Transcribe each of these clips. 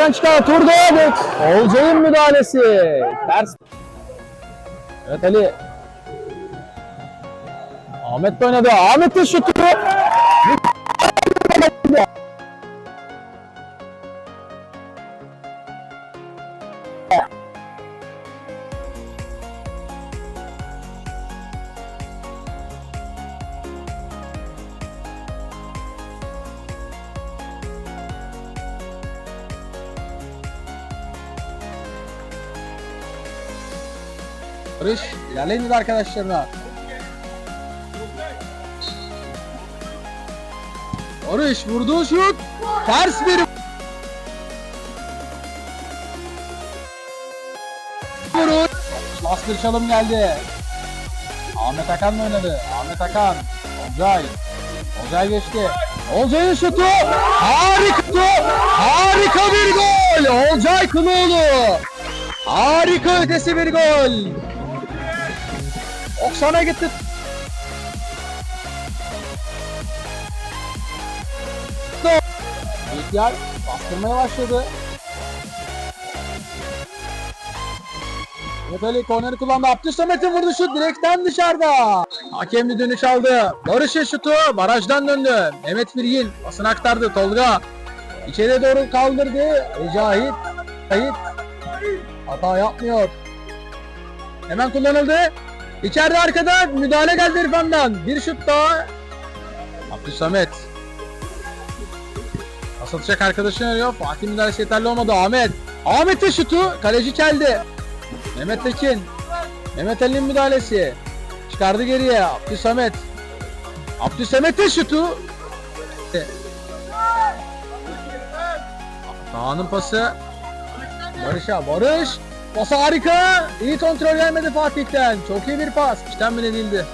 direkten çıkan Turgay. Olcay'ın müdahalesi. Ters. Evet Ali. Ahmet oynadı. Ahmet'in şutu. Barış ilerleyin dedi arkadaşlarına. Barış vurduğu şut. Ters bir vuruş. Bas bir çalım geldi. Ahmet Akan mı oynadı? Ahmet Akan. Olcay. Olcay geçti. Olcay'ın şutu. Harika. Harika bir gol. Olcay Kılıoğlu. Harika ötesi bir gol. 90'a gitti. İhtiyar bastırmaya başladı. Ali korneri kullandı. Abdülsamet'in vurdu şut direkten dışarıda. Hakem bir dönüş aldı. Barış'ın şutu barajdan döndü. Mehmet Firgil basın aktardı Tolga. İçeriye doğru kaldırdı. Cahit. Cahit. Hata yapmıyor. Hemen kullanıldı. İçeride arkada müdahale geldi İrfan'dan. Bir şut daha. Abdülsamet. Asılacak arkadaşını arıyor. Fatih müdahalesi yeterli olmadı. Ahmet. Ahmet'in şutu. Kaleci geldi. Mehmet Tekin. Mehmet Ali'nin müdahalesi. Çıkardı geriye. Abdülsamet. Abdülsamet'in şutu. Kaan'ın pası. Barış'a. Barış. Pası harika. İyi kontrol gelmedi Fatih'ten. Çok iyi bir pas. İşten bile değildi.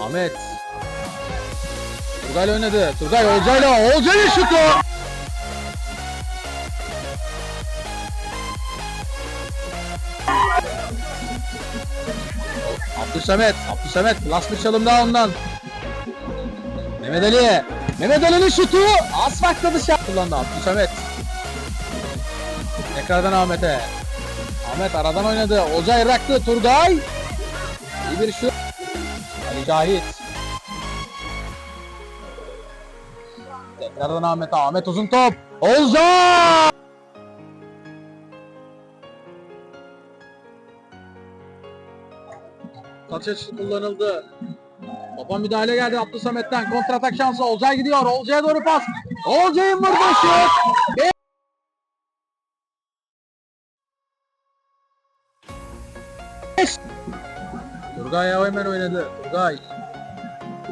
Ahmet. Turgay oynadı. Turgay Olcay'la. Olcay'ın şutu. Abdülsamet. Abdülsamet. Last bir çalım daha ondan. Mehmet Ali. Mehmet Ali'nin şutu. Asfakta dışarı kullandı Abdülsamet. Tekrardan Ahmet'e. Ahmet aradan oynadı. Olcay bıraktı. Turgay. İyi bir şut. Ali Cahit. Tekrardan Ahmet'e. Ahmet uzun top. Olcay. Kaç açısı kullanıldı. Topa müdahale geldi Abdülsamet'ten. Kontratak şansı. Olcay gidiyor. Olcay'a doğru pas. Olcay'ın vurduğu şut. Turgay hemen oynadı. Turgay.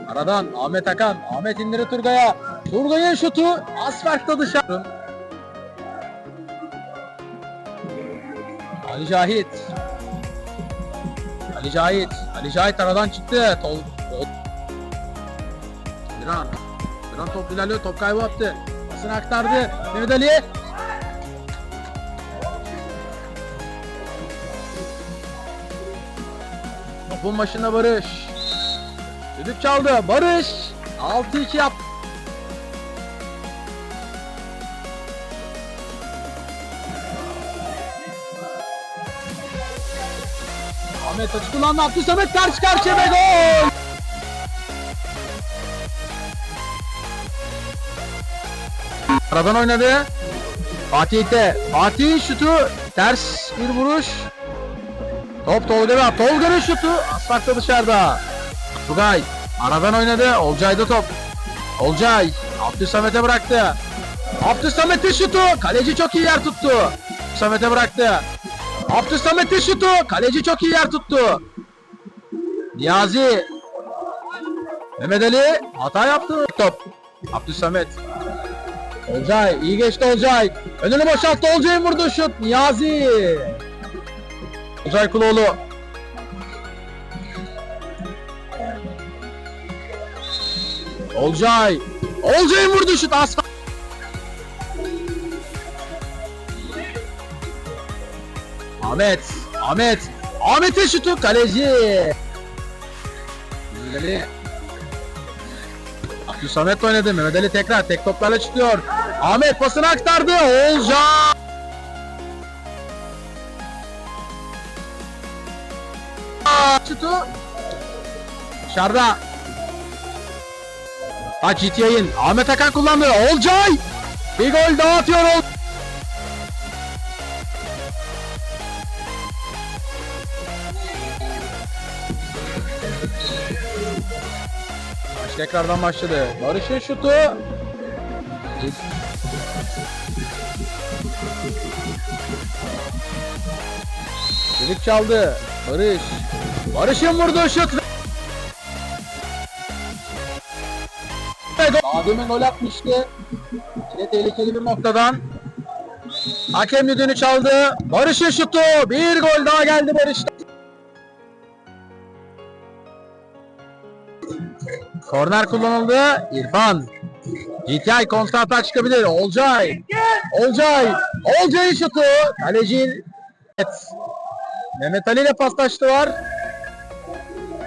Aradan Ahmet Akan. Ahmet indiri Turgay'a. Turgay'ın şutu asfaltta dışarı. Ali Cahit. Ali Cahit. Ali Cahit aradan çıktı. Tol... Miran. Miran top ilerliyor. Top kaybı yaptı. Pasını aktardı. Mehmet Ali. Topun başında Barış. Düdük çaldı. Barış. 6-2 yap. Ahmet açı kullandı. Abdülsamet karşı karşıya ve gol. Aradan oynadı. Fatih'te. Fatih şutu. Ters bir vuruş. Top Tolga'da. Tolga'nın şutu. Asfaltta dışarıda. Tugay. Aradan oynadı. Olcay'da top. Olcay. Abdülsamet'e bıraktı. Abdülsamet'in şutu. Kaleci çok iyi yer tuttu. Samet'e bıraktı. Abdülsamet'in şutu. Kaleci çok iyi yer tuttu. Niyazi. Mehmet Ali hata yaptı. Top. Abdülsamet. Olcay iyi geçti Olcay. Önünü boşalttı Olcay'ın vurduğu şut. Niyazi. Olcay Kuloğlu. Olcay. Olcay'ın vurduğu şut asfalt. Ahmet. Ahmet. Ahmet'in şutu kaleci. Mehmet Ali. Abdülsamet oynadı. Mehmet Ali tekrar tek toplarla çıkıyor. Ahmet pasını aktardı. Oğulcan. Şutu. Dışarıda. Taç yayın. Ahmet Hakan kullandı. Olcay. Bir gol daha atıyor Ol. Maç tekrardan başladı. Barış'ın şutu. Düdük çaldı. Barış. Barış'ın vurduğu şut. Daha demin gol atmıştı. Yine tehlikeli bir noktadan. Hakem düdüğünü çaldı. Barış'ın şutu. Bir gol daha geldi Barış'tan. Korner kullanıldı. İrfan. GTI kontra atak çıkabilir. Olcay. Olcay. Olcay'ın şutu. Kaleci. Evet. Mehmet Ali ile paslaştı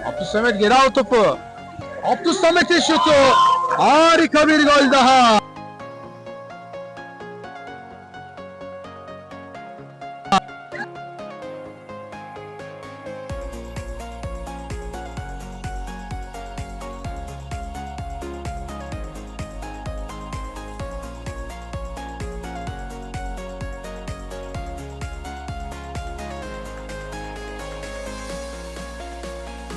var. Abdülsamet geri al topu. Abdülsamet'in şutu. Harika bir gol daha.